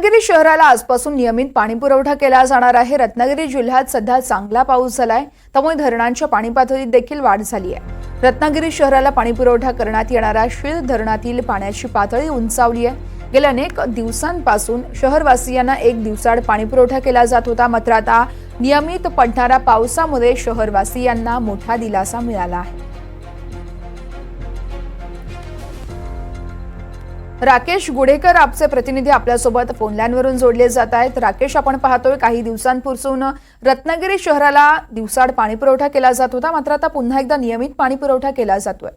रत्नागिरी शहराला आजपासून नियमित पाणी पुरवठा केला जाणार आहे. रत्नागिरी जिल्ह्यात सध्या चांगला पाऊस झालाय. त्यामुळे धरणांच्या पाणी पातळीत देखील वाढ झाली आहे. रत्नागिरी शहराला पाणी पुरवठा करण्यात येणाऱ्या शीळ धरणातील पाण्याची पातळी उंचावली आहे. गेल्या अनेक दिवसांपासून शहरवासियांना एक दिवसाआड पाणी पुरवठा केला जात होता. मात्र आता नियमित पडणाऱ्या पावसामुळे शहरवासियांना मोठा दिलासा मिळाला आहे. राकेश गुडेकर आपचे प्रतिनिधी आपल्यासोबत फोनलाईनवरून जोडले जात आहेत. राकेश आपण पाहतोय काही दिवसांपासून रत्नागिरी शहराला दिवसाड पाणी पुरवठा केला जात होता. मात्र आता पुन्हा एकदा नियमित पाणी पुरवठा केला जातोय.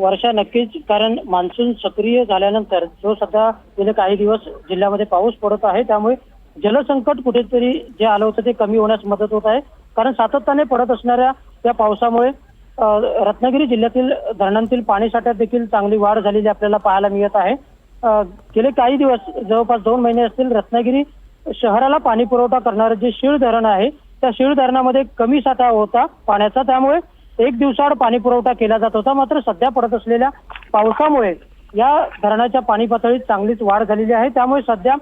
वर्षा नक्कीच कारण मान्सून सक्रिय झाल्यानंतर जो सध्या गेले काही दिवस जिल्ह्यामध्ये पाऊस पडत आहे त्यामुळे जलसंकट कुठेतरी जे आलं होतं ते कमी होण्यास मदत होत आहे. कारण सातत्याने पडत असणाऱ्या त्या पावसामुळे रत्नागिरी जिल्ह्यातील धरणांतील पाणी साठ्यात देखील चांगली वाढ झालेली आपल्याला पाहायला मिळत आहे. गेले काही दिवस जवळपास दोन महिने असतील रत्नागिरी शहराला पाणी पुरवठा करणारं जे शीळ धरण आहे त्या शीळ धरणामध्ये कमी साठा होता पाण्याचा. त्यामुळे एक दिवसाआड पाणी पुरवठा केला जात होता. मात्र सध्या पडत असलेल्या पावसामुळे या धरणाच्या पाणी पातळीत चांगलीच वाढ झालेली आहे. त्यामुळे सध्या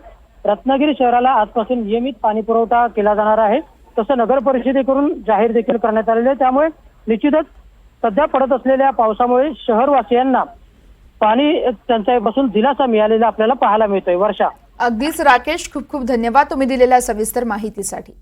रत्नागिरी शहराला आजपासून नियमित पाणी पुरवठा केला जाणार आहे. तसं नगर परिषदेकडून जाहीर देखील करण्यात आलेलं आहे. त्यामुळे निश्चितच सध्या पडत असलेल्या पावसामुळे शहरवासियांना पाणी टंचाईपासून दिलासा मिळालेला आपल्याला पाहायला मिळतोय. वर्षा. अगदीच राकेश खूप खूप धन्यवाद तुम्ही दिलेल्या सविस्तर माहितीसाठी.